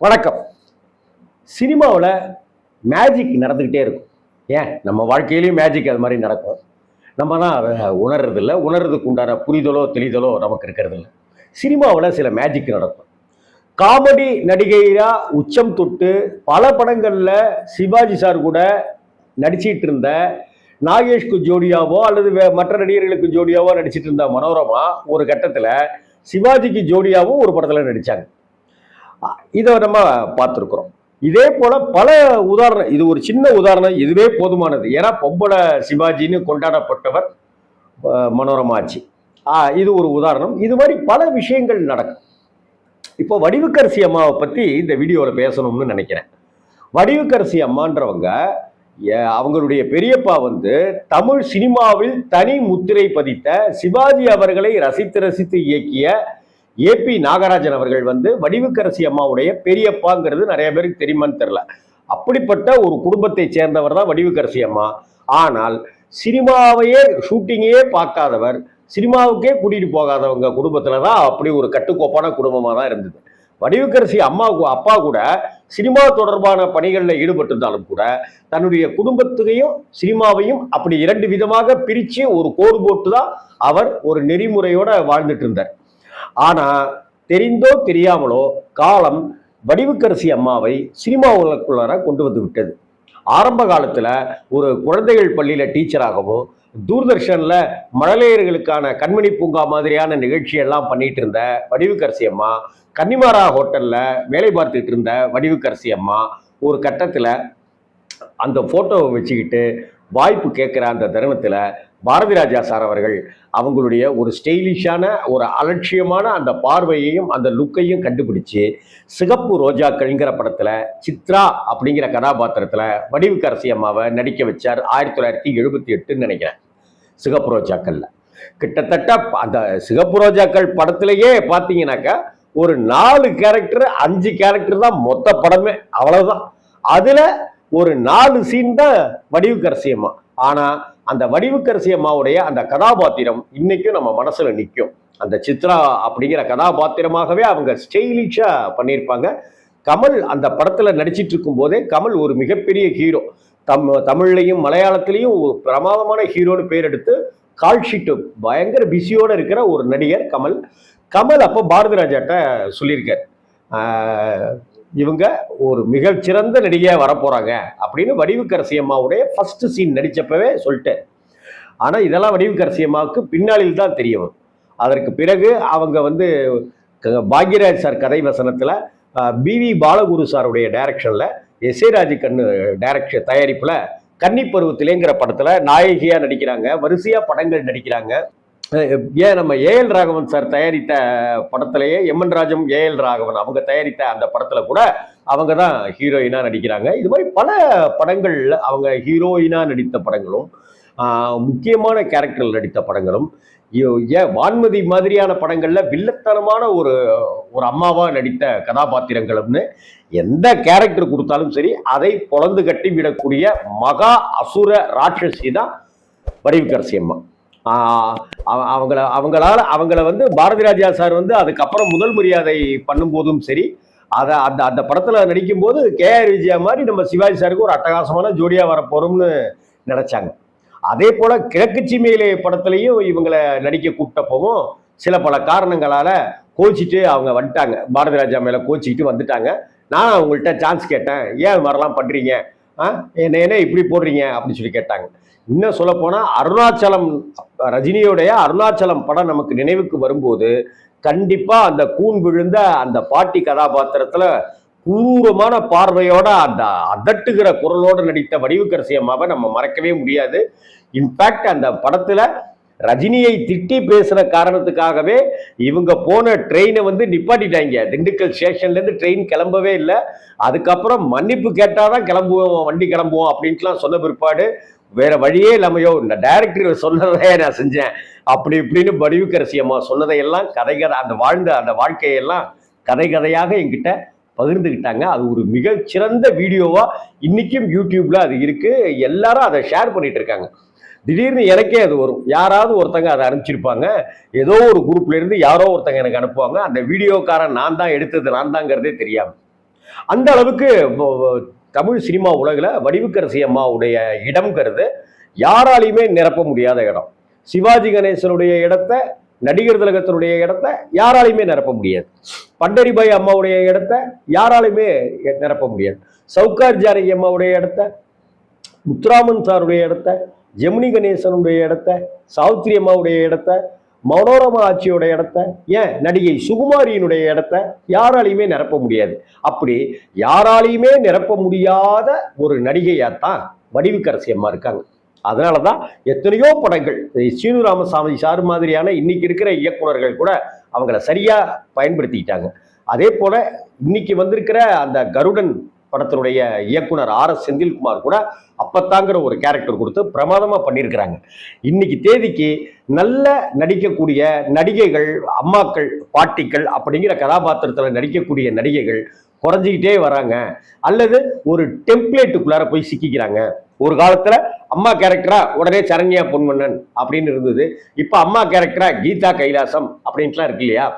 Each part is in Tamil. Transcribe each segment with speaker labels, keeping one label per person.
Speaker 1: வணக்கம். சினிமாவில் மேஜிக் நடந்துக்கிட்டே இருக்கும். ஏன்? நம்ம வாழ்க்கையிலையும் மேஜிக் அது மாதிரி நடக்கும். நம்ம தான் அதை உணர்றதில்ல. உணர்றதுக்கு உண்டான புரிதலோ தெளிதலோ நமக்கு இருக்கிறதில்ல. சினிமாவில் சில மேஜிக் நடக்கும். காமெடி நடிகையாக உச்சம் தொட்டு பல படங்களில் சிவாஜி சார் கூட நடிச்சிட்டு இருந்த நாகேஷ்க்கு ஜோடியாவோ அல்லது மற்ற நடிகர்களுக்கு ஜோடியாவோ நடிச்சிட்டு இருந்த மனோரமா ஒரு கட்டத்தில் சிவாஜிக்கு ஜோடியாவும் ஒரு படத்தில் நடித்தாங்க இதை நம்ம பார்த்துருக்குறோம். இதே போல பல உதாரணம் இது ஒரு சின்ன உதாரணம் இதுவே போதுமானது. ஏன்னா பொம்பளை சிவாஜின்னு கொண்டாடப்பட்டவர் மனோரமாச்சி. இது ஒரு உதாரணம். இது மாதிரி பல விஷயங்கள் நடக்கும். இப்போ வடிவுக்கரசி அம்மாவை பற்றி இந்த வீடியோவில் பேசணும்னு நினைக்கிறேன். வடிவுக்கரசி அம்மான்றவங்க ஏ- அவங்களுடைய பெரியப்பா வந்து தமிழ் சினிமாவில் தனி முத்திரை பதித்த சிவாஜி அவர்களை ரசித்து ரசித்து இயக்கிய ஏபி நாகராஜன் அவர்கள் வந்து வடிவுக்கரசி அம்மாவுடைய பெரியப்பாங்கிறது நிறைய பேருக்கு தெரியுமான்னு தெரில அப்படிப்பட்ட ஒரு குடும்பத்தை சேர்ந்தவர் தான் வடிவுக்கரசி அம்மா. ஆனால் சினிமாவையே ஷூட்டிங்கையே பார்க்காதவர் சினிமாவுக்கே கூட்டிகிட்டு போகாதவங்க குடும்பத்தில் தான் அப்படி ஒரு கட்டுக்கோப்பான குடும்பமாக தான் இருந்தது. வடிவுக்கரசி அம்மா அப்பா கூட சினிமா தொடர்பான பணிகளில் ஈடுபட்டிருந்தாலும் கூட தன்னுடைய குடும்பத்தையும் சினிமாவையும் அப்படி இரண்டு விதமாக பிரித்து ஒரு கோடு போட்டு தான் அவர் ஒரு நெறிமுறையோடு வாழ்ந்துட்டு இருந்தார். ஆனால் தெரிந்தோ தெரியாமலோ காலம் வடிவுக்கரசி அம்மாவை சினிமா உலகக்குள்ளார கொண்டு வந்து விட்டது. ஆரம்ப காலத்தில் ஒரு குழந்தைகள் பள்ளியில் டீச்சராகவும் தூர்தர்ஷனில் மழலையர்களுக்கான கண்மணி பூங்கா மாதிரியான நிகழ்ச்சியெல்லாம் பண்ணிட்டு இருந்த வடிவுக்கரசி அம்மா கன்னிமாரா ஹோட்டலில் வேலை பார்த்துட்டு இருந்த வடிவுக்கரசி அம்மா ஒரு கட்டத்தில் அந்த ஃபோட்டோவை வச்சுக்கிட்டு வாய்ப்பு கேட்குற அந்த தருணத்தில் பாரதி ராஜா சார் அவர்கள் அவங்களுடைய ஒரு ஸ்டைலிஷான ஒரு அலட்சியமான அந்த பார்வையையும் அந்த லுக்கையும் கண்டுபிடிச்சு சிகப்பு ரோஜாக்கள்ங்கிற படத்தில் சித்ரா அப்படிங்கிற கதாபாத்திரத்தில் வடிவுக்கரசி அம்மாவை நடிக்க வச்சார் ஆயிரத்தி தொள்ளாயிரத்தி எழுபத்தி எட்டுன்னு நினைக்கிறேன். சிகப்பு ரோஜாக்களில். கிட்டத்தட்ட அந்த சிகப்பு ரோஜாக்கள் படத்திலேயே பார்த்தீங்கன்னாக்கா ஒரு நாலு கேரக்டர் அஞ்சு கேரக்டர் தான் மொத்த படமே அவ்வளவுதான். அதுல ஒரு நாலு சீன் தான் வடிவுக்கரசி அம்மா. ஆனா அந்த வடிவுக்கரசி அம்மாவுடைய அந்த கதாபாத்திரம் இன்னைக்கும் நம்ம மனசுல நிற்கும் அந்த சித்ரா அப்படிங்கிற கதாபாத்திரமாகவே அவங்க ஸ்டைலிஷா பண்ணியிருப்பாங்க. கமல் அந்த படத்துல நடிச்சிட்டு இருக்கும் போதே கமல் ஒரு மிகப்பெரிய ஹீரோ. தம் தமிழ்லையும் மலையாளத்திலையும் ஒரு பிரமாதமான ஹீரோன்னு பேர் எடுத்து கால் ஷீட்டு பயங்கர பிஸியோட இருக்கிற ஒரு நடிகர் கமல். கமல் அப்போ பாரதிராஜாட்ட சொல்லியிருக்கார். இவங்க ஒரு மிகச்சிறந்த நடிகையாக வரப்போகிறாங்க அப்படின்னு வடிவுக்கரசி அம்மாவுடைய ஃபஸ்ட்டு சீன் நடிச்சப்பவே சொல்லிட்டேன் ஆனால் இதெல்லாம் வடிவுக்கரசி அம்மாவுக்கு பின்னாளில் தான் தெரிய வரும் அதற்கு பிறகு அவங்க வந்து க- பாக்யராஜ் சார் கதை வசனத்தில் பிவி பாலகுரு சாருடைய டைரக்ஷனில் எஸ் ஏ ராஜகண்ணு டைரக்ஷன் தயாரிப்பில் கன்னி பருவத்திலேங்கிற படத்தில் நாயகியாக நடிக்கிறாங்க வரிசையாக படங்கள் நடிக்கிறாங்க. ஏன் நம்ம ஏஎல் ராகவன் சார் தயாரித்த படத்திலேயே எம்என் ராஜம் ஏஎல் ராகவன் அவங்க தயாரித்த அந்த படத்தில் கூட அவங்க தான் ஹீரோயினாக நடிக்கிறாங்க. இது மாதிரி பல படங்களில் அவங்க ஹீரோயினாக நடித்த படங்களும் முக்கியமான கேரக்டரில் நடித்த படங்களும் ஏன் வான்மதி மாதிரியான படங்களில் வில்லத்தனமான ஒரு ஒரு அம்மாவாக நடித்த கதாபாத்திரங்களும்னு எந்த கேரக்டர் கொடுத்தாலும் சரி அதை பொழந்து கட்டி விடக்கூடிய மகா அசுர ராட்சசி தான் வடிவுக்கரசி அம்மா. அவங்கள அவங்களால் அவங்கள வந்து பாரதி ராஜா சார் வந்து அதுக்கப்புறம் முதல் மரியாதை பண்ணும்போதும் சரி அதை அந்த அந்த படத்தில் நடிக்கும்போது கேஆர் விஜயா மாதிரி நம்ம சிவாஜி சாருக்கு ஒரு அட்டகாசமான ஜோடியாக வரப்போகிறோம்னு நினச்சாங்க. அதே போல் கிழக்கு சீமையிலே படத்துலையும் இவங்களை நடிக்க கூப்பிட்டப்பவும் சில பல காரணங்களால் கோச்சிட்டு அவங்க வந்துட்டாங்க. பாரதி ராஜா மேலே கோச்சிக்கிட்டு வந்துட்டாங்க. நான் அவங்கள்ட்ட சான்ஸ் கேட்டேன். ஏன் இது மாதிரிலாம் பண்ணுறீங்க ஆ என்ன என்ன இப்படி போடுறீங்க? அப்படின்னு சொல்லி கேட்டாங்க. இன்னும் சொல்லப்போனால் அருணாச்சலம் ரஜினியோடைய அருணாச்சலம் படம் நமக்கு நினைவுக்கு வரும்போது கண்டிப்பாக அந்த கூன் விழுந்த அந்த பாட்டி கதாபாத்திரத்தில் கூரமான பார்வையோட அந்த அதட்டுகிற குரலோட நடித்த வடிவுக்கரசி அம்மாவை நம்ம மறக்கவே முடியாது. இன்ஃபேக்ட் அந்த படத்துல ரஜினியை திட்டி பேசுற காரணத்துக்காகவே இவங்க போன ட்ரெயினை வந்து நிப்பாட்டிட்டாங்க. திண்டுக்கல் ஸ்டேஷன்ல இருந்து ட்ரெயின் கிளம்பவே இல்லை. அதுக்கப்புறம் மன்னிப்பு கேட்டாதான் கிளம்புவோம் வண்டி கிளம்புவோம் அப்படின்ட்டுலாம் சொன்ன பிற்பாடு வேற வழியே இல்லாமையோ இந்த டைரக்டர் சொன்னதே நான் செஞ்சேன். அப்படி இப்படின்னு வடிவுக்கரசி அம்மா சொன்னதையெல்லாம் கதை கதை அந்த வாழ்ந்த அந்த வாழ்க்கையெல்லாம் கதை கதையாக என்கிட்ட பகிர்ந்துக்கிட்டாங்க அது ஒரு மிகச்சிறந்த வீடியோவா இன்னைக்கும் யூடியூப்ல அது இருக்கு. எல்லாரும் அதை ஷேர் பண்ணிட்டு இருக்காங்க திடீர்னு எனக்கே அது வரும். யாராவது ஒருத்தங்க அதை அனுப்பிச்சிருப்பாங்க. ஏதோ ஒரு குரூப்ல இருந்து யாரோ ஒருத்தங்க எனக்கு அனுப்புவாங்க. அந்த வீடியோக்காரன் நான் தான் எடுத்தது நான் தாங்கிறதே தெரியாம. அந்த அளவுக்கு தமிழ் சினிமா உலகில் வடிவுக்கரசி அம்மாவுடைய இடம்ங்கிறது யாராலையுமே நிரப்ப முடியாத இடம். சிவாஜி கணேசனுடைய இடத்த நடிகர் திலகத்தினுடைய இடத்த யாராலையுமே நிரப்ப முடியாது. பண்டரிபாய் அம்மாவுடைய இடத்த யாராலையுமே நிரப்ப முடியாது. சவுகார் ஜானகி அம்மாவுடைய இடத்த முத்துராமன் சாருடைய இடத்த ஜெமினி கணேசனுடைய இடத்த சாவித்ரி அம்மாவுடைய இடத்த மனோரமா ஆட்சியோட இடத்த ஏன் நடிகை சுகுமாரியினுடைய இடத்த யாராலையுமே நிரப்ப முடியாது. அப்படி யாராலையுமே நிரப்ப முடியாத ஒரு நடிகையாத்தான் வடிவுக்கரசி அம்மா இருக்காங்க. அதனால தான் எத்தனையோ படங்கள் சீனு ராமசாமி சார் மாதிரியான இன்னைக்கு இருக்கிற இயக்குனர்கள் கூட அவங்கள சரியாக பயன்படுத்திக்கிட்டாங்க. அதே போல இன்னைக்கு வந்திருக்கிற அந்த கருடன் படத்தினுடைய இயக்குனர் ஆர் எஸ் செந்தில்குமார் கூட அப்பத்தாங்கிற ஒரு கேரக்டர் கொடுத்து பிரமாதமாக பண்ணியிருக்கிறாங்க. இன்னைக்கு தேதிக்கு நல்ல நடிக்கக்கூடிய நடிகைகள் அம்மாக்கள் பாட்டிகள் அப்படிங்கிற கதாபாத்திரத்தில் நடிக்கக்கூடிய நடிகைகள் குறைஞ்சிக்கிட்டே வராங்க. அல்லது ஒரு டெம்ப்ளேட்டுக்குள்ளார போய் சிக்கிக்கிறாங்க. ஒரு காலத்தில் அம்மா கேரக்டரா உடனே சரண்யா பொன்மன்னன் அப்படின்னு இருந்தது. இப்போ அம்மா கேரக்டரா கீதா கைலாசம் அப்படின்ட்டுலாம் இருக்கு இல்லையா?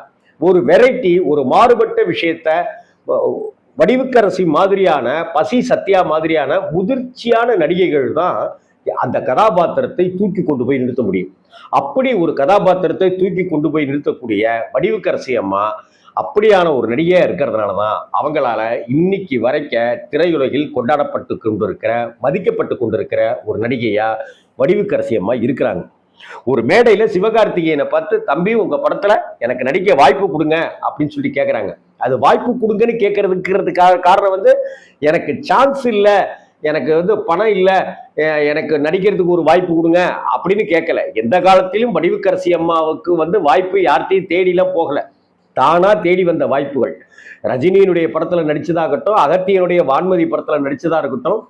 Speaker 1: ஒரு வெரைட்டி ஒரு மாறுபட்ட விஷயத்த வடிவுக்கரசி மாதிரியான பசி சத்யா மாதிரியான முதிர்ச்சியான நடிகைகள் தான் அந்த கதாபாத்திரத்தை தூக்கி கொண்டு போய் நிறுத்த முடியும். அப்படி ஒரு கதாபாத்திரத்தை தூக்கி கொண்டு போய் நிறுத்தக்கூடிய வடிவுக்கரசி அம்மா அப்படியான ஒரு நடிகையாக இருக்கிறதுனால தான் அவங்களால இன்னைக்கு வரைக்க திரையுலகில் கொண்டாடப்பட்டு கொண்டிருக்கிற மதிக்கப்பட்டு கொண்டிருக்கிற ஒரு நடிகையா வடிவுக்கரசி அம்மா இருக்கிறாங்க. ஒரு மேடையில சிவகார்த்திகேயனை பார்த்து தம்பி உங்க படத்துல எனக்கு நடிக்க வாய்ப்பு கொடுங்க அப்படின்னு சொல்லி கேட்குறாங்க அது வாய்ப்பு கொடுங்கன்னு கேட்கறதுக்கிறதுக்காக காரணம் வந்து எனக்கு சான்ஸ் இல்லை எனக்கு வந்து பணம் இல்லை எனக்கு நடிக்கிறதுக்கு ஒரு வாய்ப்பு கொடுங்க அப்படின்னு கேட்கல எந்த காலத்திலும் வடிவுக்கரசி அம்மாவுக்கு வந்து வாய்ப்பு யார்கிட்டையும் தேடிலாம் போகல. தானா தேடி வந்த வாய்ப்புகள். ரஜினியினுடைய படத்துல நடிச்சதாகட்டும் அகத்தியனுடைய வான்மதி படத்துல நடிச்சதா இருக்கட்டும்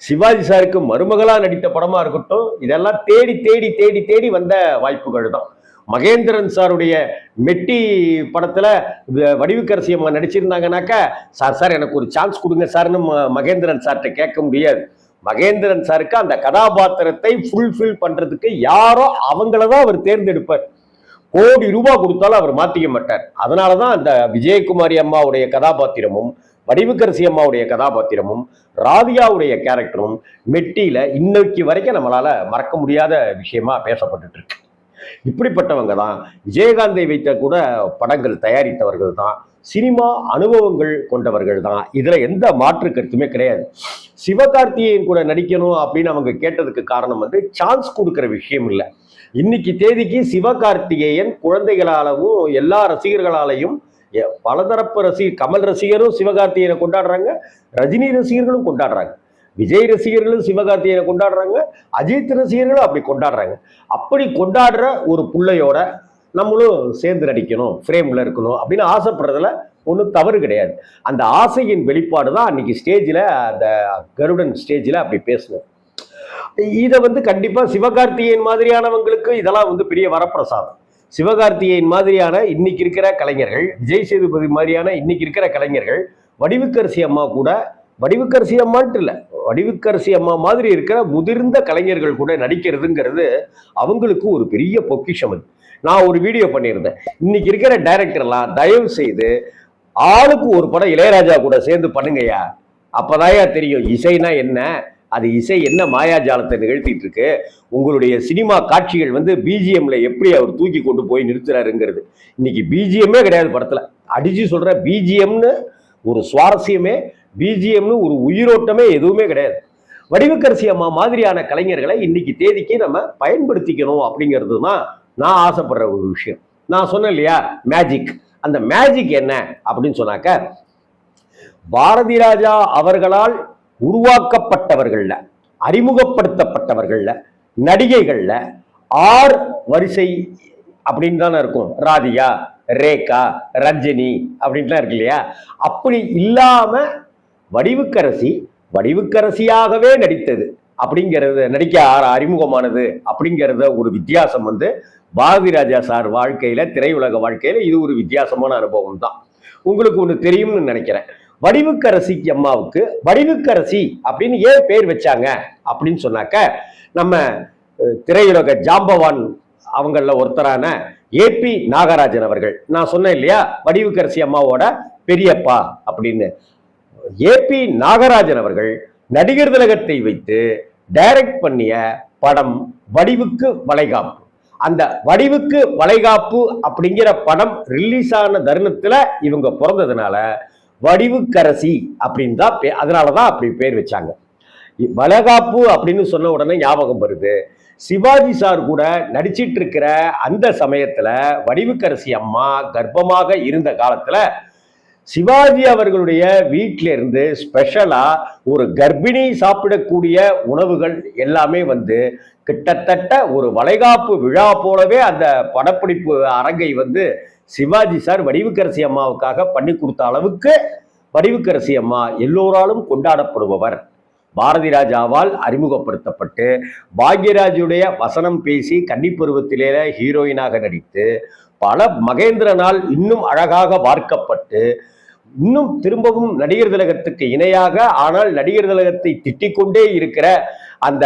Speaker 1: சிவாஜி சாருக்கு மருமகளா நடித்த படமா இருக்கட்டும் இதெல்லாம் தேடி தேடி தேடி தேடி வந்த வாய்ப்புகள் தான். மகேந்திரன் சாருடைய மெட்டி படத்துல வடிவுக்கரசி அம்மா நடிச்சிருந்தாங்கனாக்கா சார் சார் எனக்கு ஒரு சான்ஸ் கொடுங்க சார்னு ம- மகேந்திரன் சார்கிட்ட கேட்க முடியாது. மகேந்திரன் சாருக்கு அந்த கதாபாத்திரத்தை ஃபுல்ஃபில் பண்றதுக்கு யாரோ அவங்கள தான் அவர் தேர்ந்தெடுப்பார். கோடி ரூபாய் கொடுத்தாலும் அவர் மாத்திக்க மாட்டார். அதனால தான் அந்த விஜயகுமாரி அம்மாவுடைய கதாபாத்திரமும் வடிவுக்கரசி அம்மாவுடைய கதாபாத்திரமும் ராதியாவுடைய கேரக்டரும் மெட்டியில இன்னைக்கு வரைக்கும் நம்மளால மறக்க முடியாத விஷயமா பேசப்பட்டுட்டு இருக்கு இப்படிப்பட்டவங்க தான் விஜயகாந்தை வைத்த கூட படங்கள் தயாரித்தவர்கள் தான் சினிமா அனுபவங்கள் கொண்டவர்கள் தான். இதுல எந்த மாற்று கருத்துமே கிடையாது. சிவகார்த்திகேயன் கூட நடிக்கணும் அப்படின்னு அவங்க கேட்டதுக்கு காரணம் வந்து சான்ஸ் கொடுக்குற விஷயம் இல்லை. இன்னைக்கு தேதிக்கு சிவகார்த்திகேயன் குழந்தைகளாலவும் எல்லா ரசிகர்களாலையும் பலதரப்பு ரசிகர் கமல் ரசிகரும் சிவகார்த்திகேயனை கொண்டாடுறாங்க. ரஜினி ரசிகர்களும் கொண்டாடுறாங்க. விஜய் ரசிகர்களும் சிவகார்த்திகேயனை கொண்டாடுறாங்க. அஜித் ரசிகர்களும் அப்படி கொண்டாடுறாங்க. அப்படி கொண்டாடுற ஒரு புள்ளையோட நம்மளும் சேர்ந்து நடிக்கணும் ஃப்ரேமில் இருக்கணும் அப்படின்னு ஆசைப்படுறதுல ஒன்றும் தவறு கிடையாது. அந்த ஆசையின் வெளிப்பாடு தான் அன்னைக்கு ஸ்டேஜில் அந்த கருடன் ஸ்டேஜில் அப்படி பேசணும் இதை வந்து கண்டிப்பாக சிவகார்த்திகேயன் மாதிரியானவங்களுக்கு இதெல்லாம் வந்து பெரிய வரப்பிரசாதம். சிவகார்த்திகேயன் மாதிரியான இன்னைக்கு இருக்கிற கலைஞர்கள் விஜய் சேதுபதி மாதிரியான இன்னைக்கு இருக்கிற கலைஞர்கள் வடிவுக்கரசி அம்மா கூட வடிவுக்கரசி அம்மான்ட்டு இல்லை வடிவுக்கரசி அம்மா மாதிரி இருக்கிற முதிர்ந்த கலைஞர்கள் கூட நடிக்கிறதுங்கிறது அவங்களுக்கு ஒரு பெரிய பொக்கிஷம் அது. நான் ஒரு வீடியோ பண்ணியிருந்தேன். இன்னைக்கு இருக்கிற டைரக்டர்லாம் தயவு செய்து ஆளுக்கு ஒரு படம் இளையராஜா கூட சேர்ந்து பண்ணுங்கய்யா. அப்போதாயா தெரியும் இசைனா என்ன அது இசை என்ன மாயாஜாலத்தை நிகழ்த்திட்டு இருக்கு உங்களுடைய சினிமா காட்சிகள் வந்து பிஜிஎம்ல எப்படி அவர் தூக்கி கொண்டு போய் நிறுத்துறாருங்கிறது. இன்னைக்கு பிஜிஎம்மே கிடையாது படத்துல. அடிச்சு சொல்ற பிஜிஎம்னு ஒரு சுவாரஸ்யமே பிஜிஎம்னு ஒரு உயிரோட்டமே எதுவுமே கிடையாது. வடிவக்கரசி அம்மா மாதிரியான கலைஞர்களை இன்னைக்கு தேதிக்கு நம்ம பயன்படுத்திக்கணும் அப்படிங்கிறது தான் நான் ஆசைப்படுற ஒரு விஷயம். நான் சொன்னேன் இல்லையா மேஜிக் அந்த மேஜிக் என்ன அப்படின்னு சொன்னாக்க பாரதி ராஜா அவர்களால் உருவாக்கப்பட்டவர்கள்ல அறிமுகப்படுத்தப்பட்டவர்கள்ல நடிகைகள்ல ஆர் வரிசை அப்படின்னு தானே இருக்கும். ராதியா ரேகா ரஞ்சினி அப்படின்ட்டுலாம் இருக்கு இல்லையா? அப்படி இல்லாம வடிவுக்கரசி வடிவுக்கரசியாகவே நடித்தது அப்படிங்கிறது நடிக்க ஆர- அறிமுகமானது அப்படிங்கிறத ஒரு வித்தியாசம் வந்து பாரதி ராஜா சார் வாழ்க்கையில திரையுலக வாழ்க்கையில இது ஒரு வித்தியாசமான அனுபவம் தான் உங்களுக்கு ஒன்று தெரியும்னு நினைக்கிறேன். வடிவுக்கரசி அம்மாவுக்கு வடிவுக்கரசி அப்படின்னு ஏன் பேர் வச்சாங்க அப்படின்னு சொன்னாக்க நம்ம திரையுலக ஜாம்பவான் அவங்கள ஒருத்தரான ஏபி நாகராஜன் அவர்கள். நான் சொன்னேன் இல்லையா வடிவுக்கரசி அம்மாவோட பெரியப்பா அப்படின்னு. ஏபி நாகராஜன் அவர்கள் நடிகர் திலகத்தை வைத்து டைரக்ட் பண்ணிய படம் வடிவுக்கு வளைகாப்பு. அந்த வடிவுக்கு வளைகாப்பு அப்படிங்கிற படம் ரிலீஸ் ஆன தருணத்தில் இவங்க பிறந்ததுனால வடிவுக்கரசி அப்படின்னு தான் பே- அதனாலதான் அப்படி பேர் வச்சாங்க. வளகாப்பு அப்படின்னு சொன்ன உடனே ஞாபகம் வருது. சிவாஜி சார் கூட நடிச்சிட்டு இருக்கிற அந்த சமயத்துல வடிவுக்கரசி அம்மா கர்ப்பமாக இருந்த காலத்துல சிவாஜி அவர்களுடைய வீட்டில இருந்து ஸ்பெஷலா ஒரு கர்ப்பிணி சாப்பிடக்கூடிய உணவுகள் எல்லாமே வந்து கிட்டத்தட்ட ஒரு வளைகாப்பு விழா போலவே அந்த படப்பிடிப்பு அரங்கை வந்து சிவாஜி சார் வடிவுக்கரசி அம்மாவுக்காக பண்ணி கொடுத்த அளவுக்கு வடிவுக்கரசி அம்மா எல்லோராலும் கொண்டாடப்படுபவர். பாரதி ராஜாவால் அறிமுகப்படுத்தப்பட்டு பாக்யராஜுடைய வசனம் பேசி கன்னிப்பருவத்திலே ஹீரோயினாக நடித்து பல மகேந்திரனால் இன்னும் அழகாக வார்க்கப்பட்டு இன்னும் திரும்பவும் நடிகர் திலகத்துக்கு இணையாக ஆனால் நடிகர் திலகத்தை திட்டிக்கொண்டே இருக்கிற அந்த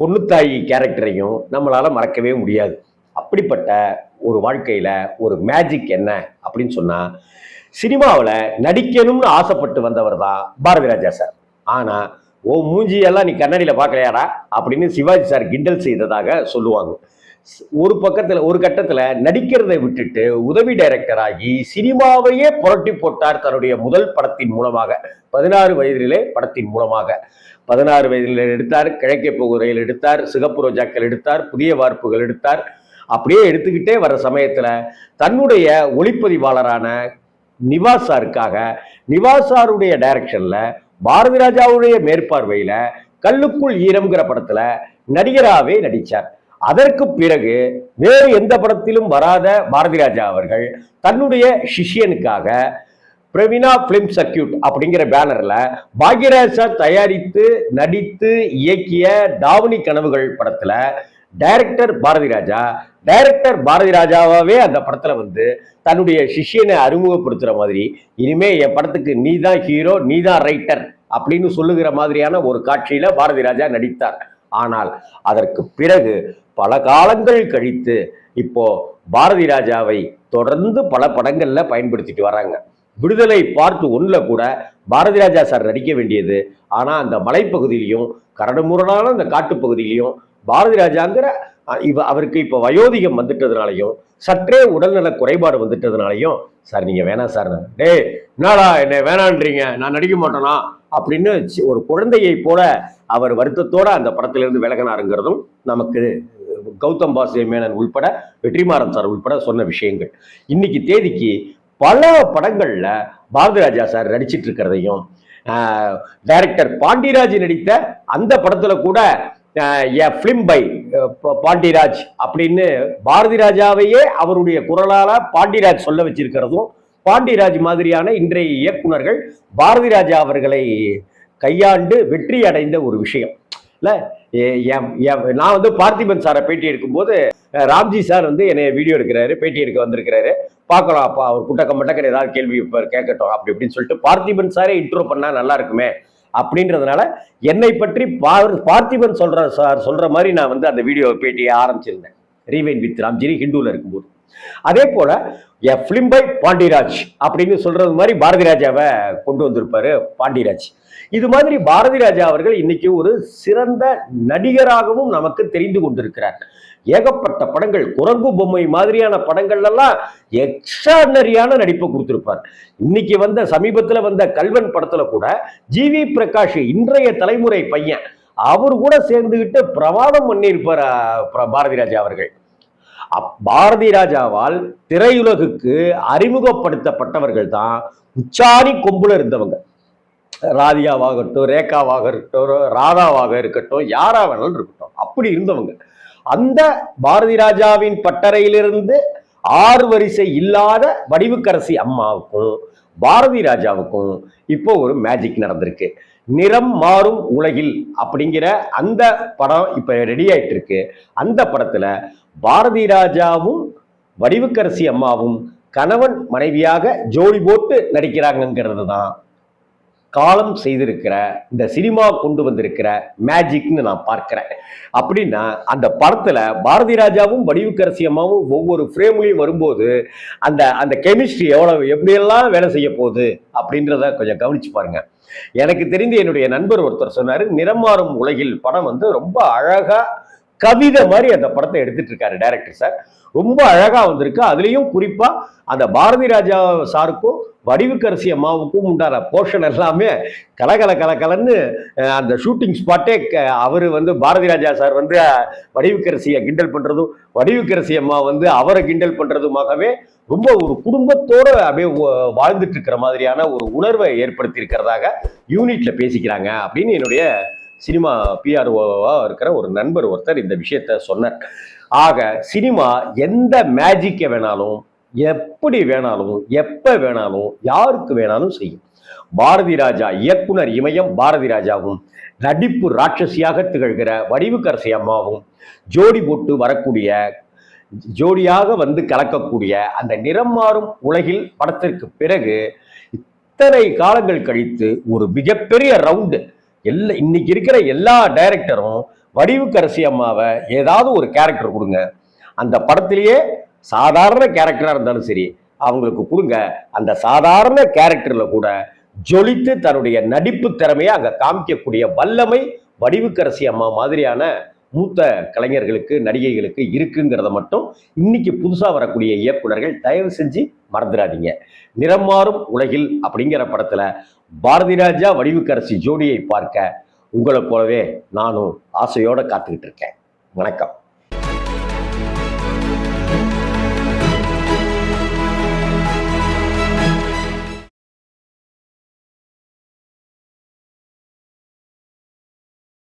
Speaker 1: பொண்ணுத்தாயி கேரக்டரையும் நம்மளால் மறக்கவே முடியாது. அப்படிப்பட்ட ஒரு வாழ்க்கையில் ஒரு மேஜிக் என்ன அப்படின்னு சொன்னால் சினிமாவில் நடிக்கணும்னு ஆசைப்பட்டு வந்தவர் தான் பாரதி ராஜா சார். ஆனால் ஓ மூஞ்சியெல்லாம் நீ கண்ணாடியில் பார்க்கலையாடா? அப்படின்னு சிவாஜி சார் கிண்டல் செய்ததாக சொல்லுவாங்க. ஒரு பக்கத்தில் ஒரு கட்டத்தில் நடிக்கிறதை விட்டுட்டு உதவி டைரக்டர் ஆகி சினிமாவையே புரட்டி போட்டார் தன்னுடைய முதல் படத்தின் மூலமாக. பதினாறு வயதிலே படத்தின் மூலமாக. பதினாறு வயதில் எடுத்தார் கிழக்கே போகுறையில் எடுத்தார் சிகப்பு ரோஜாக்கள் எடுத்தார் புதிய வார்ப்புகள் எடுத்தார். அப்படியே எடுத்துக்கிட்டே வர சமயத்தில் தன்னுடைய ஒளிப்பதிவாளரான நிவாஸ் சாருக்காக டைரக்ஷனில் பாரதி ராஜாவுடைய மேற்பார்வையில் கல்லுக்குள் ஈரம்ங்கிற படத்தில் நடிகராகவே நடித்தார் அதற்கு பிறகு வேறு எந்த படத்திலும் வராத பாரதி ராஜா அவர்கள் தன்னுடைய சிஷ்யனுக்காக பிரவீனா பிலிம் சர்க்கியூட் அப்படிங்கிற பேனரில் பாக்யராஜ் சார் தயாரித்து நடித்து இயக்கிய தாவணி கனவுகள் படத்தில் டைரக்டர் பாரதி ராஜா. டைரக்டர் பாரதி ராஜாவாகவே அந்த படத்தில் வந்து தன்னுடைய சிஷ்யனை அறிமுகப்படுத்துகிற மாதிரி இனிமே என் படத்துக்கு நீ தான் ஹீரோ நீ தான் ரைட்டர் அப்படின்னு சொல்லுகிற மாதிரியான ஒரு காட்சியில் பாரதி ராஜா நடித்தார். ஆனால் அதற்கு பிறகு பல காலங்கள் கழித்து இப்போ பாரதி ராஜாவை தொடர்ந்து பல படங்களில் பயன்படுத்திட்டு வராங்க. விடுதலை பார்ட் ஒன்றில் கூட பாரதி ராஜா சார் நடிக்க வேண்டியது. ஆனால் அந்த மலைப்பகுதியிலையும் கரடுமுரடான அந்த காட்டுப்பகுதியிலையும் பாரதி ராஜாங்கிற இவ அவருக்கு இப்போ வயோதிகம் வந்துட்டதுனாலையும் சற்றே உடல்நல குறைபாடு வந்துட்டதுனாலையும் சார் நீங்கள் வேணாம் சார் டேய் என்னடா என்னை வேணான்றீங்க? நான் நடிக்க மாட்டேனா? அப்படின்னு சி- ஒரு குழந்தையை போல அவர் வருத்தத்தோடு அந்த படத்திலிருந்து விலகினாருங்கிறதும் நமக்கு கௌதம் பாசிய மேனன் உள்பட வெற்றிமாறன் சார் உள்பட சொன்ன விஷயங்கள். இன்னைக்கு தேதிக்கு பல படங்கள்ல பாரதி ராஜா சார் நடிச்சிட்டு இருக்கிறதையும் டைரக்டர் பாண்டிராஜ் நடித்த அந்த படத்துல கூட எ ஃபிலிம் பை பாண்டிராஜ் அப்படின்னு பாரதி ராஜாவையே அவருடைய குரலால பாண்டிராஜ் சொல்ல வச்சிருக்கிறதும் பாண்டிராஜ் மாதிரியான இன்றைய இயக்குனர்கள் பாரதி ராஜா அவர்களை கையாண்டு வெற்றி அடைந்த ஒரு விஷயம். இல்லை என்- என்- நான் வந்து பார்த்திபன் சாரை பேட்டி எடுக்கும்போது ராம்ஜி சார் வந்து என்னை வீடியோ எடுக்கிறாரு பேட்டி எடுக்க வந்திருக்கிறாரு. பார்க்கலாம் அப்பா அவர் குட்டக்க மட்டக்கன் ஏதாவது கேள்வி கேட்கட்டும் அப்படி இப்படின்னு சொல்லிட்டு பார்த்திபன் சாரே இன்ட்ரோ பண்ணால் நல்லா இருக்குமே அப்படின்றதுனால என்னை பற்றி பார் பார்த்திபன் சொல்ற சார் சொல்ற மாதிரி நான் வந்து அந்த வீடியோ பேட்டியை ஆரம்பிச்சிருந்தேன். ரீவைன் வித் ராம்ஜிரி ஹிந்துல இருக்கும்போது. அதே போல எ ஃபிலிம் பை பாண்டிராஜ் அப்படின்னு சொல்றது மாதிரி பாரதி ராஜாவை கொண்டு வந்திருப்பாரு பாண்டிராஜ். இது மாதிரி பாரதி ராஜா அவர்கள் இன்னைக்கு ஒரு சிறந்த நடிகராகவும் நமக்கு தெரிந்து கொண்டிருக்கிறார். ஏகப்பட்ட படங்கள் குரங்கு பொம்மை மாதிரியான படங்கள்லாம் எக்ஸ்ட்ராடனரியான நடிப்பை கொடுத்திருப்பார். இன்னைக்கு வந்த சமீபத்தில் வந்த கல்வன் படத்துல கூட ஜிவி பிரகாஷ் இன்றைய தலைமுறை பையன் அவர் கூட சேர்ந்துகிட்டு பிரமாதம் பண்ணியிருப்பார் பாரதி ராஜா அவர்கள். அப்- பாரதி ராஜாவால் திரையுலகுக்கு அறிமுகப்படுத்தப்பட்டவர்கள் தான் உச்சாணி கொம்புல இருந்தவங்க. ராதியாவாகட்டும் ரேகாவாக இருக்கட்டும் ராதாவாக இருக்கட்டும் யாரா வேணாலும் இருக்கட்டும் அப்படி இருந்தவங்க. அந்த பாரதி ராஜாவின் பட்டறையிலிருந்து ஆறு வரிசை இல்லாத வடிவுக்கரசி அம்மாவுக்கும் பாரதி ராஜாவுக்கும் இப்போ ஒரு மேஜிக் நடந்திருக்கு. நிறம் மாறும் உலகில் அப்படிங்கிற அந்த படம் இப்ப ரெடி ஆயிட்டு இருக்கு அந்த படத்துல பாரதி ராஜாவும் வடிவுக்கரசி அம்மாவும் கணவன் மனைவியாக ஜோடி போட்டு நடிக்கிறாங்கங்கிறது தான் காலம் செய்திருக்கிற இந்த சினிமா கொண்டு வந்திருக்கிற மேஜிக்னு நான் பார்க்கிறேன். அப்படின்னா அந்த படத்துல பாரதி ராஜாவும் வடிவுக்கரசி அம்மாவும் ஒவ்வொரு ஃப்ரேம்லையும் வரும்போது அந்த அந்த கெமிஸ்ட்ரி எவ்வளவு எப்படியெல்லாம் வேலை செய்ய போகுது அப்படின்றத கொஞ்சம் கவனிச்சு பாருங்க. எனக்கு தெரிந்து என்னுடைய நண்பர் ஒருத்தர் சொன்னாரு நிறமாறும் உலகில் படம் வந்து ரொம்ப அழகா கவிதை மாதிரி அந்த படத்தை எடுத்துட்டு இருக்காரு டைரக்டர் சார் ரொம்ப அழகா வந்திருக்கு. அதுலயும் குறிப்பா அந்த பாரதி ராஜா சாருக்கும் வடிவுக்கரசி அம்மாவுக்கும் உண்டான போர்ஷன் எல்லாமே கலகல கலகலன்னு அந்த ஷூட்டிங் ஸ்பாட்டே அவர் வந்து பாரதி ராஜா சார் வந்து வடிவுக்கரசியை கிண்டல் பண்ணுறதும் வடிவுக்கரசி அம்மா வந்து அவரை கிண்டல் பண்ணுறதுமாகவே ரொம்ப ஒரு குடும்பத்தோடு அப்படியே வாழ்ந்துட்டு இருக்கிற மாதிரியான ஒரு உணர்வை ஏற்படுத்தி இருக்கிறதாக யூனிட்ல பேசிக்கிறாங்க அப்படின்னு என்னுடைய சினிமா பிஆர்ஓவாக இருக்கிற ஒரு நண்பர் ஒருத்தர் இந்த விஷயத்த சொன்னார். ஆக சினிமா எந்த மேஜிக்கை வேணாலும் எப்படி வேணாலும் எப்ப வேணாலும் யாருக்கு வேணாலும் செய்யும். பாரதி ராஜா இயக்குனர் இமயம் பாரதி ராஜாவும் நடிப்பு ராட்சசியாக திகழ்கிற வடிவுக்கரசி அம்மாவும் ஜோடி போட்டு வரக்கூடிய ஜோடியாக வந்து கலக்கக்கூடிய அந்த நிறம் மாறும் உலகில் படத்திற்கு பிறகு இத்தனை காலங்கள் கழித்து ஒரு மிகப்பெரிய ரவுண்டு. எல்லா இன்னைக்கு இருக்கிற எல்லா டைரக்டரும் வடிவுக்கரசி அம்மாவை ஏதாவது ஒரு கேரக்டர் கொடுங்க. அந்த படத்திலேயே சாதாரண கேரக்டராக இருந்தாலும் சரி அவங்களுக்கு கொடுங்க. அந்த சாதாரண கேரக்டரில் கூட ஜொலித்து தன்னுடைய நடிப்பு திறமையை அங்கே காமிக்கக்கூடிய வல்லமை வடிவுக்கரசி அம்மா மாதிரியான மூத்த கலைஞர்களுக்கு நடிகைகளுக்கு இருக்குங்கிறத மட்டும் இன்னைக்கு புதுசாக வரக்கூடிய இயக்குனர்கள் தயவு செஞ்சு மறந்துடாதீங்க. நிறம் மாறும் உலகில் அப்படிங்கிற படத்தில் பாரதி ராஜா வடிவுக்கரசி ஜோடியை பார்க்க உங்களைப் போலவே நானும் ஆசையோடு காத்துக்கிட்டு இருக்கேன். வணக்கம்.